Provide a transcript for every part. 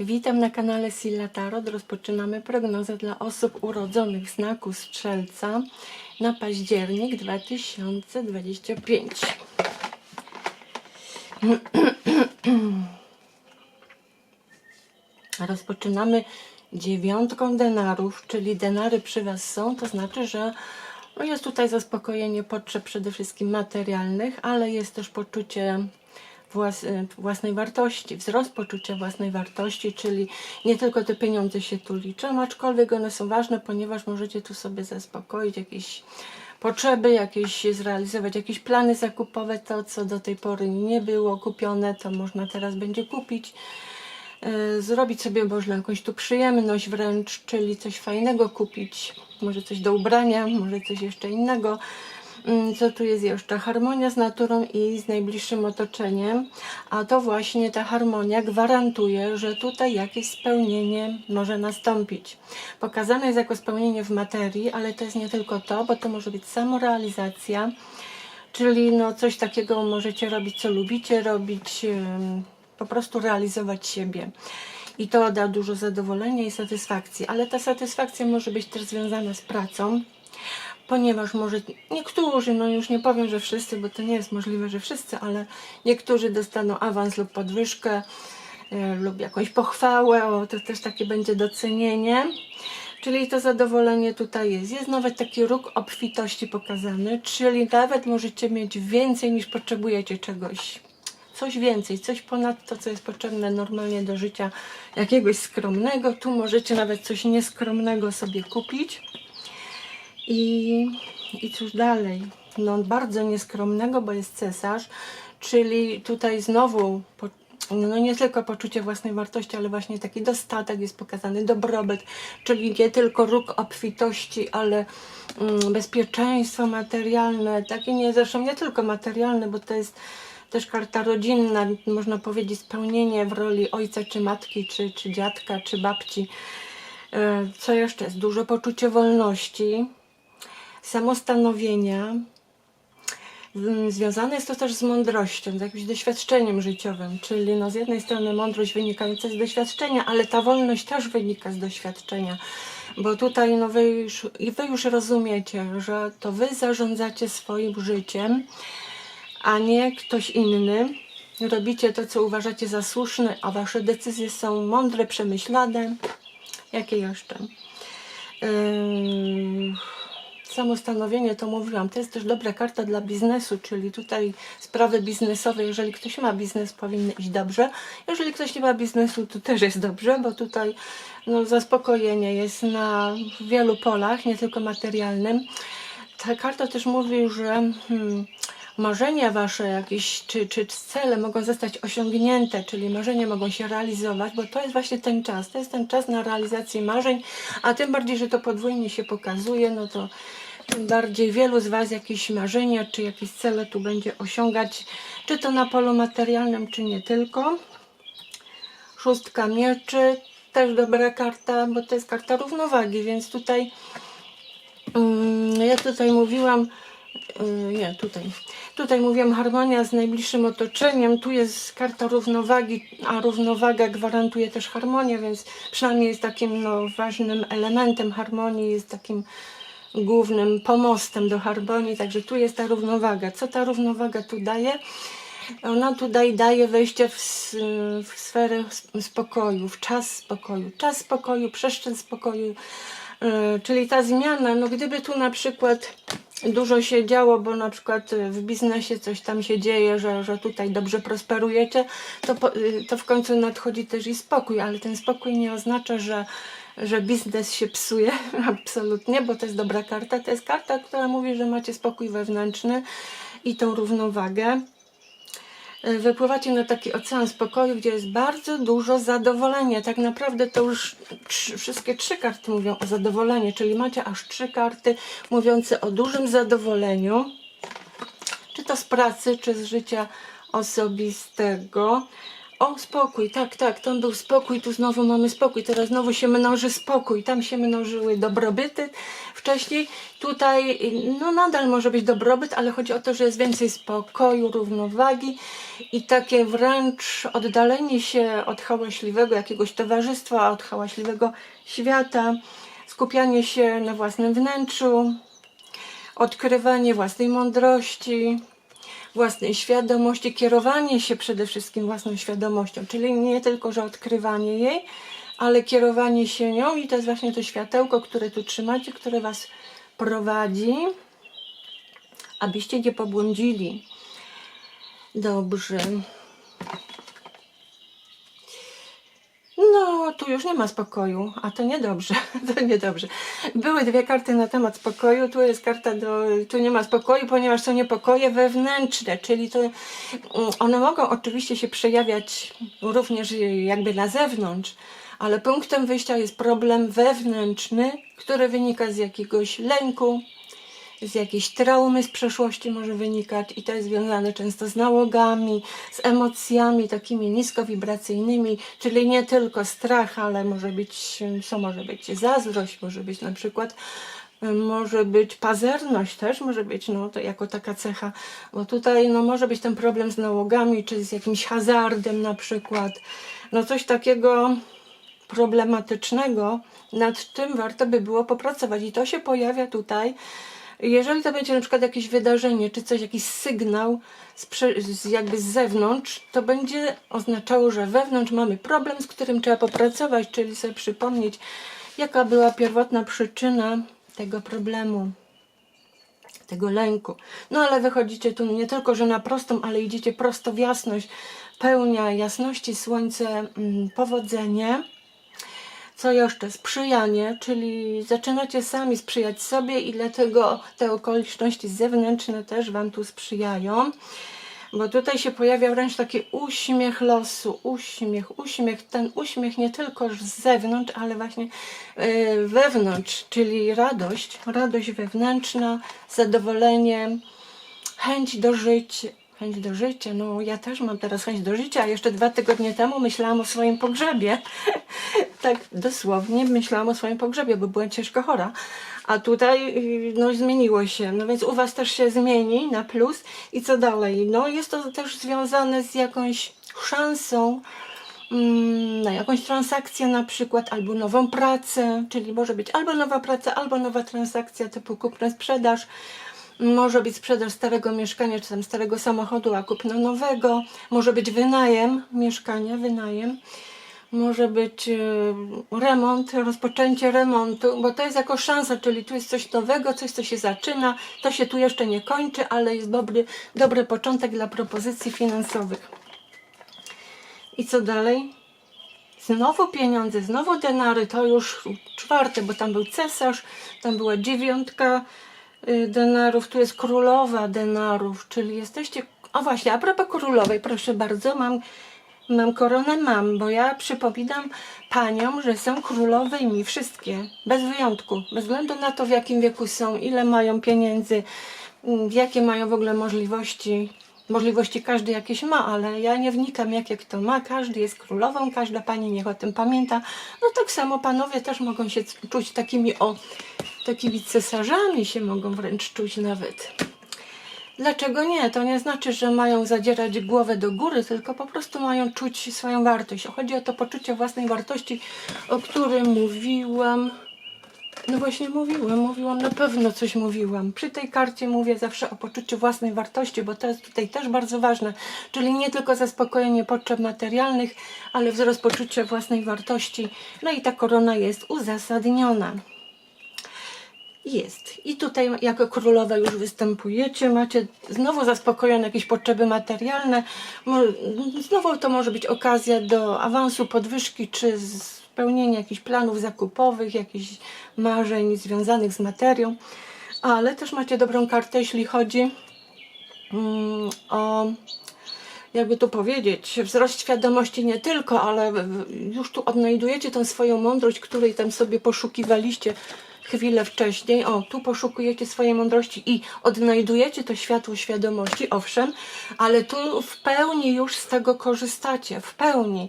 Witam na kanale Silla Tarot. Rozpoczynamy prognozę dla osób urodzonych w znaku Strzelca na październik 2025. Rozpoczynamy dziewiątką denarów, czyli denary przy Was są, to znaczy, że jest tutaj zaspokojenie potrzeb przede wszystkim materialnych, ale jest też poczucie włas, y, własnej wartości, wzrost poczucia własnej wartości, czyli nie tylko te pieniądze się tu liczą, aczkolwiek one są ważne, ponieważ możecie tu sobie zaspokoić jakieś potrzeby, jakieś zrealizować jakieś plany zakupowe, to co do tej pory nie było kupione, to można teraz będzie kupić. Y, Zrobić sobie można jakąś tu przyjemność wręcz, czyli coś fajnego kupić, może coś do ubrania, może coś jeszcze innego. Mm, Co tu jest jeszcze? Harmonia z naturą i z najbliższym otoczeniem, a to właśnie ta harmonia gwarantuje, że tutaj jakieś spełnienie może nastąpić. Pokazane jest jako spełnienie w materii, ale to jest nie tylko to, bo to może być samorealizacja, czyli no coś takiego możecie robić, co lubicie robić, po prostu realizować siebie. I to da dużo zadowolenia i satysfakcji, ale ta satysfakcja może być też związana z pracą, ponieważ może niektórzy, no już nie powiem, że wszyscy, bo to nie jest możliwe, że wszyscy, ale niektórzy dostaną awans lub podwyżkę e, lub jakąś pochwałę, o, to też takie będzie docenienie. Czyli to zadowolenie tutaj jest. Jest nawet taki róg obfitości pokazany, czyli nawet możecie mieć więcej niż potrzebujecie czegoś. Coś więcej, coś ponad to, co jest potrzebne normalnie do życia jakiegoś skromnego. Tu możecie nawet coś nieskromnego sobie kupić. I, I cóż dalej? No bardzo nieskromnego, bo jest cesarz, czyli tutaj znowu po, no nie tylko poczucie własnej wartości, ale właśnie taki dostatek jest pokazany, dobrobyt, czyli nie tylko róg obfitości, ale mm, bezpieczeństwo materialne, takie nie, zresztą nie tylko materialne, bo to jest też karta rodzinna, można powiedzieć spełnienie w roli ojca, czy matki, czy, czy dziadka, czy babci. E, Co jeszcze jest? Dużo poczucie wolności, samostanowienia. Mm, Związane jest to też z mądrością, z jakimś doświadczeniem życiowym, czyli no z jednej strony mądrość wynikająca z doświadczenia, ale ta wolność też wynika z doświadczenia, bo tutaj no wy, już, wy już rozumiecie, że to wy zarządzacie swoim życiem, a nie ktoś inny. Robicie to, co uważacie za słuszne, a wasze decyzje są mądre, przemyślane. Jakie jeszcze? Yy, samostanowienie, to mówiłam, to jest też dobra karta dla biznesu, czyli tutaj sprawy biznesowe, jeżeli ktoś ma biznes, powinny iść dobrze. Jeżeli ktoś nie ma biznesu, to też jest dobrze, bo tutaj no, zaspokojenie jest na wielu polach, nie tylko materialnym. Ta karta też mówi, że hmm, marzenia wasze jakieś, czy, czy cele mogą zostać osiągnięte, czyli marzenia mogą się realizować, bo to jest właśnie ten czas. To jest ten czas na realizację marzeń, a tym bardziej, że to podwójnie się pokazuje, no to bardziej wielu z Was jakieś marzenia, czy jakieś cele tu będzie osiągać, czy to na polu materialnym, czy nie tylko. Szóstka mieczy, też dobra karta, bo to jest karta równowagi, więc tutaj mm, ja tutaj mówiłam, y, nie, tutaj. Tutaj mówiłam harmonia z najbliższym otoczeniem. Tu jest karta równowagi, a równowaga gwarantuje też harmonię, więc przynajmniej jest takim no, ważnym elementem harmonii, jest takim głównym pomostem do harmonii, także tu jest ta równowaga. Co ta równowaga tu daje? Ona tutaj daje wejście w, w sferę spokoju, w czas spokoju. Czas spokoju, przestrzeń spokoju. Yy, Czyli ta zmiana, no gdyby tu na przykład dużo się działo, bo na przykład y, w biznesie coś tam się dzieje, że, że tutaj dobrze prosperujecie, to, y, to w końcu nadchodzi też i spokój, ale ten spokój nie oznacza, że, że biznes się psuje, absolutnie, bo to jest dobra karta. To jest karta, która mówi, że macie spokój wewnętrzny i tą równowagę. Y, Wypływacie na taki ocean spokoju, gdzie jest bardzo dużo zadowolenia. Tak naprawdę to już trzy, wszystkie trzy karty mówią o zadowoleniu, czyli macie aż trzy karty mówiące o dużym zadowoleniu, czy to z pracy, czy z życia osobistego. O, spokój, tak, tak, tam był spokój, tu znowu mamy spokój, teraz znowu się mnoży spokój, tam się mnożyły dobrobyty wcześniej, tutaj no nadal może być dobrobyt, ale chodzi o to, że jest więcej spokoju, równowagi i takie wręcz oddalenie się od hałaśliwego jakiegoś towarzystwa, od hałaśliwego świata, skupianie się na własnym wnętrzu, odkrywanie własnej mądrości, własnej świadomości, kierowanie się przede wszystkim własną świadomością, czyli nie tylko, że odkrywanie jej, ale kierowanie się nią i to jest właśnie to światełko, które tu trzymacie, które Was prowadzi, abyście nie pobłądzili. Dobrze. No, tu już nie ma spokoju, a to niedobrze, to niedobrze. Były dwie karty na temat spokoju, tu jest karta do, tu nie ma spokoju, ponieważ są niepokoje wewnętrzne, czyli to, mm, one mogą oczywiście się przejawiać również jakby na zewnątrz, ale punktem wyjścia jest problem wewnętrzny, który wynika z jakiegoś lęku, z jakiejś traumy z przeszłości może wynikać i to jest związane często z nałogami, z emocjami takimi niskowibracyjnymi, czyli nie tylko strach, ale może być, co może być? Zazdrość, może być na przykład może być pazerność też, może być no, to jako taka cecha, bo tutaj no, może być ten problem z nałogami, czy z jakimś hazardem na przykład, no coś takiego problematycznego, nad czym warto by było popracować. I to się pojawia tutaj jeżeli to będzie na przykład jakieś wydarzenie, czy coś, jakiś sygnał z, z jakby z zewnątrz, to będzie oznaczało, że wewnątrz mamy problem, z którym trzeba popracować, czyli sobie przypomnieć, jaka była pierwotna przyczyna tego problemu, tego lęku. No ale wychodzicie tu nie tylko, że na prostą, ale idziecie prosto w jasność, pełnia jasności, słońce, mm, powodzenie. Co jeszcze? Sprzyjanie, czyli zaczynacie sami sprzyjać sobie i dlatego te okoliczności zewnętrzne też Wam tu sprzyjają. Bo tutaj się pojawia wręcz taki uśmiech losu, uśmiech, uśmiech, ten uśmiech nie tylko z zewnątrz, ale właśnie yy, wewnątrz, czyli radość, radość wewnętrzna, zadowolenie, chęć do życia, chęć do życia. No ja też mam teraz chęć do życia, jeszcze dwa tygodnie temu myślałam o swoim pogrzebie. Tak dosłownie myślałam o swoim pogrzebie, bo byłem ciężko chora. A tutaj no, zmieniło się. No więc u Was też się zmieni na plus. I co dalej? No jest to też związane z jakąś szansą mm, na jakąś transakcję na przykład, albo nową pracę, czyli może być albo nowa praca, albo nowa transakcja typu kupno sprzedaż, może być sprzedaż starego mieszkania, czy tam starego samochodu, a kupno nowego. Może być wynajem mieszkania, wynajem. Może być e, remont, rozpoczęcie remontu, bo to jest jako szansa, czyli tu jest coś nowego, coś, co się zaczyna. To się tu jeszcze nie kończy, ale jest dobry, dobry początek dla propozycji finansowych. I co dalej? Znowu pieniądze, znowu denary, to już czwarte, bo tam był cesarz, tam była dziewiątka y, denarów, tu jest królowa denarów, czyli jesteście... O właśnie, a propos królowej, proszę bardzo, mam, mam koronę, mam, bo ja przypominam paniom, że są królowymi, wszystkie, bez wyjątku, bez względu na to, w jakim wieku są, ile mają pieniędzy, mm, jakie mają w ogóle możliwości, Możliwości każdy jakieś ma, ale ja nie wnikam, jakie kto ma. Każdy jest królową, każda pani niech o tym pamięta. No tak samo panowie też mogą się czuć takimi o, takimi cesarzami się mogą wręcz czuć nawet. Dlaczego nie? To nie znaczy, że mają zadzierać głowę do góry, tylko po prostu mają czuć swoją wartość. Chodzi o to poczucie własnej wartości, o którym mówiłam. No właśnie mówiłam, mówiłam, na pewno coś mówiłam. Przy tej karcie mówię zawsze o poczuciu własnej wartości, bo to jest tutaj też bardzo ważne. Czyli nie tylko zaspokojenie potrzeb materialnych, ale wzrost poczucia własnej wartości. No i ta korona jest uzasadniona. Jest. I tutaj jako królowa już występujecie, macie znowu zaspokojone jakieś potrzeby materialne. Znowu to może być okazja do awansu, podwyżki czy spełnienia jakichś planów zakupowych, jakichś marzeń związanych z materią. Ale też macie dobrą kartę, jeśli chodzi mm, o jakby tu powiedzieć, wzrost świadomości nie tylko, ale już tu odnajdujecie tą swoją mądrość, której tam sobie poszukiwaliście chwilę wcześniej. O, tu poszukujecie swojej mądrości i odnajdujecie to światło świadomości, owszem, ale tu w pełni już z tego korzystacie, w pełni.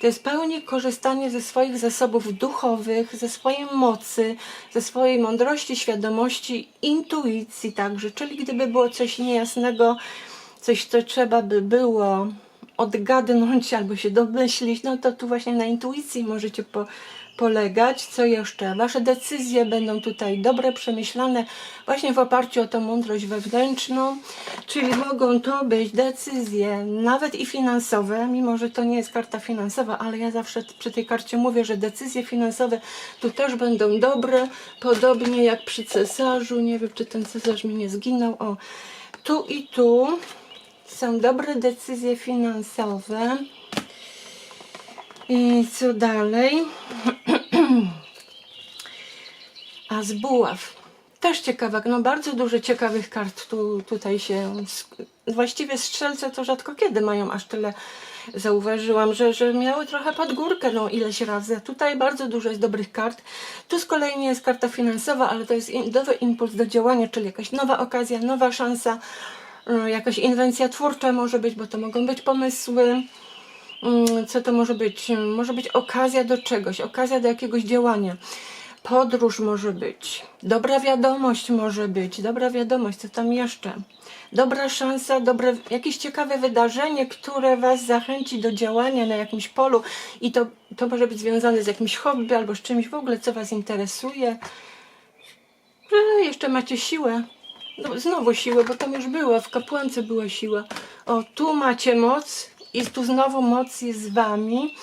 To jest pełni korzystanie ze swoich zasobów duchowych, ze swojej mocy, ze swojej mądrości, świadomości, intuicji także. Czyli gdyby było coś niejasnego, coś, co trzeba by było odgadnąć albo się domyślić, no to tu właśnie na intuicji możecie po, polegać. Co jeszcze? Wasze decyzje będą tutaj dobre, przemyślane właśnie w oparciu o tą mądrość wewnętrzną, czyli mogą to być decyzje nawet i finansowe, mimo że to nie jest karta finansowa, ale ja zawsze przy tej karcie mówię, że decyzje finansowe tu też będą dobre, podobnie jak przy cesarzu. Nie wiem, czy ten cesarz mi nie zginął. O, tu i tu są dobre decyzje finansowe. I co dalej? A z buław. Też ciekawa, no bardzo dużo ciekawych kart tu, tutaj się. Właściwie strzelce to rzadko kiedy mają aż tyle. Zauważyłam, że, że miały trochę pod górkę no ileś razy. Tutaj bardzo dużo jest dobrych kart. Tu z kolei nie jest karta finansowa, ale to jest nowy impuls do działania, czyli jakaś nowa okazja, nowa szansa, y, jakaś inwencja twórcza może być, bo to mogą być pomysły. Mm, co to może być? Może być okazja do czegoś, okazja do jakiegoś działania. Podróż może być, dobra wiadomość może być, dobra wiadomość, co tam jeszcze? Dobra szansa, dobre, jakieś ciekawe wydarzenie, które Was zachęci do działania na jakimś polu i to, to może być związane z jakimś hobby albo z czymś w ogóle, co Was interesuje. Że jeszcze macie siłę. No, znowu siłę, bo tam już była, w kapłance była siła. O, tu macie moc i tu znowu moc jest z wami,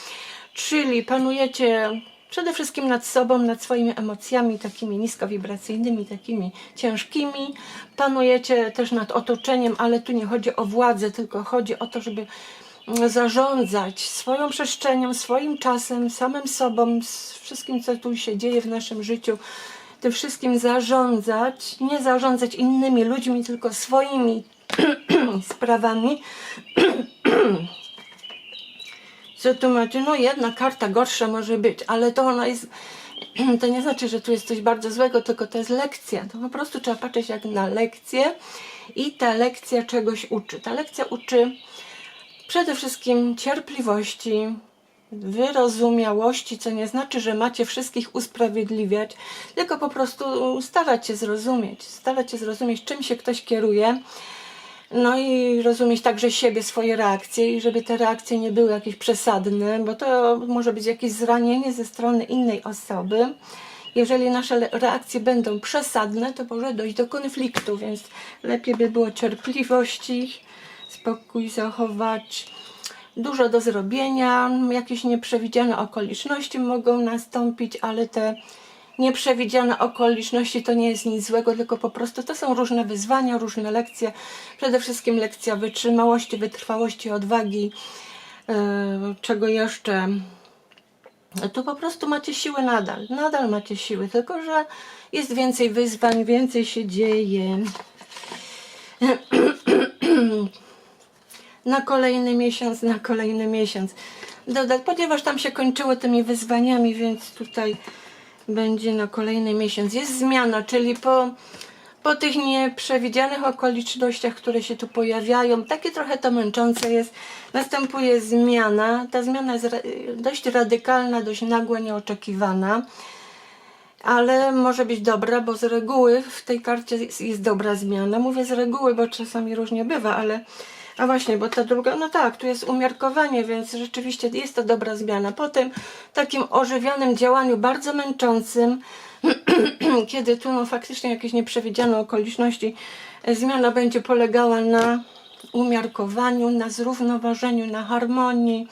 czyli panujecie przede wszystkim nad sobą, nad swoimi emocjami takimi niskowibracyjnymi, takimi ciężkimi. Panujecie też nad otoczeniem, ale tu nie chodzi o władzę, tylko chodzi o to, żeby zarządzać swoją przestrzenią, swoim czasem, samym sobą, wszystkim, co tu się dzieje w naszym życiu tym wszystkim zarządzać, nie zarządzać innymi ludźmi, tylko swoimi sprawami. Tu macie? No jedna karta gorsza może być, ale to ona jest, to nie znaczy, że tu jest coś bardzo złego, tylko to jest lekcja. To po prostu trzeba patrzeć jak na lekcję i ta lekcja czegoś uczy. Ta lekcja uczy przede wszystkim cierpliwości, wyrozumiałości, co nie znaczy, że macie wszystkich usprawiedliwiać, tylko po prostu starać się zrozumieć, starać się zrozumieć, czym się ktoś kieruje, no i rozumieć także siebie, swoje reakcje i żeby te reakcje nie były jakieś przesadne, bo to może być jakieś zranienie ze strony innej osoby. Jeżeli nasze reakcje będą przesadne, to może dojść do konfliktu, więc lepiej by było cierpliwości, spokój zachować. Dużo do zrobienia, jakieś nieprzewidziane okoliczności mogą nastąpić, ale te nieprzewidziane okoliczności to nie jest nic złego, tylko po prostu to są różne wyzwania, różne lekcje. Przede wszystkim lekcja wytrzymałości, wytrwałości, odwagi. Yy, czego jeszcze? Tu po prostu macie siłę nadal. Nadal macie siły, tylko że jest więcej wyzwań, więcej się dzieje. na kolejny miesiąc, na kolejny miesiąc. Dodać, ponieważ tam się kończyło tymi wyzwaniami, więc tutaj będzie na kolejny miesiąc. Jest zmiana, czyli po, po tych nieprzewidzianych okolicznościach, które się tu pojawiają, takie trochę to męczące jest, następuje zmiana. Ta zmiana jest dość radykalna, dość nagła, nieoczekiwana ale może być dobra, bo z reguły w tej karcie jest, jest dobra zmiana. Mówię z reguły, bo czasami różnie bywa, ale a właśnie, bo ta druga, no tak, tu jest umiarkowanie, więc rzeczywiście jest to dobra zmiana. Po tym takim ożywionym działaniu, bardzo męczącym, kiedy tu no, faktycznie jakieś nieprzewidziane okoliczności, e, zmiana będzie polegała na umiarkowaniu, na zrównoważeniu, na harmonii.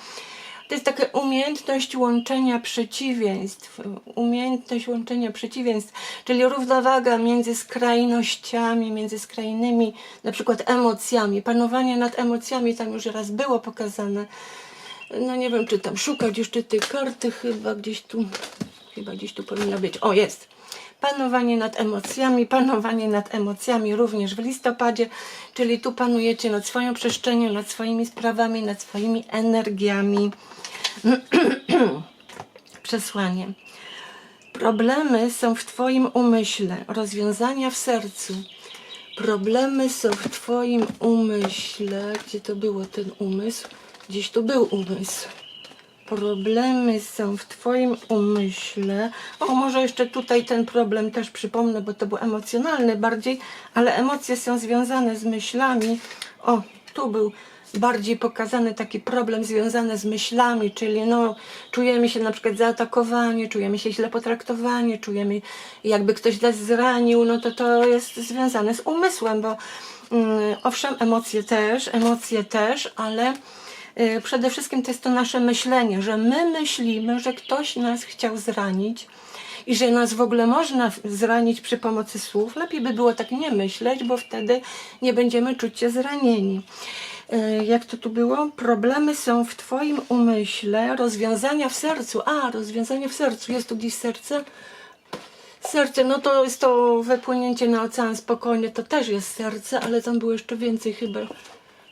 To jest taka umiejętność łączenia przeciwieństw, umiejętność łączenia przeciwieństw, czyli równowaga między skrajnościami, między skrajnymi, na przykład emocjami. Panowanie nad emocjami tam już raz było pokazane. No nie wiem, czy tam szukać jeszcze tej karty, chyba gdzieś tu, chyba gdzieś tu powinna być. O, jest. Panowanie nad emocjami, panowanie nad emocjami również w listopadzie, czyli tu panujecie nad swoją przestrzenią, nad swoimi sprawami, nad swoimi energiami. Przesłanie. Problemy są w Twoim umyśle, rozwiązania w sercu. Problemy są w Twoim umyśle. Gdzie to było ten umysł? Gdzieś tu był umysł. Problemy są w Twoim umyśle. O, może jeszcze tutaj ten problem też przypomnę, bo to był emocjonalny bardziej, ale emocje są związane z myślami. O, tu był bardziej pokazany taki problem związany z myślami, czyli no, czujemy się na przykład zaatakowani, czujemy się źle potraktowani, czujemy jakby ktoś nas zranił, no to to jest związane z umysłem, bo mm, owszem, emocje też, emocje też, ale y, przede wszystkim to jest to nasze myślenie, że my myślimy, że ktoś nas chciał zranić i że nas w ogóle można zranić przy pomocy słów. Lepiej by było tak nie myśleć, bo wtedy nie będziemy czuć się zranieni. Y, Jak to tu było? Problemy są w Twoim umyśle, rozwiązania w sercu. A, rozwiązanie w sercu. Jest tu gdzieś serce? Serce, no to jest to wypłynięcie na ocean spokojnie, to też jest serce, ale tam było jeszcze więcej chyba.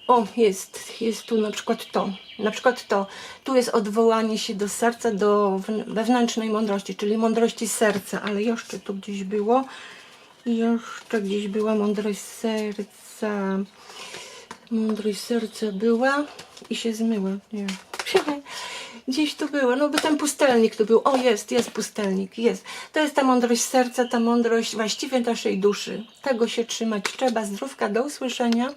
O, jest, jest tu na przykład to, na przykład to. Tu jest odwołanie się do serca, do wn- wewnętrznej mądrości, czyli mądrości serca, ale jeszcze tu gdzieś było, jeszcze gdzieś była mądrość serca. Mądrość serca była i się zmyła. Nie. Gdzieś tu było, no by ten pustelnik tu był. O, jest, jest pustelnik, jest. To jest ta mądrość serca, ta mądrość właściwie naszej duszy. Tego się trzymać trzeba. Zdrówka, do usłyszenia.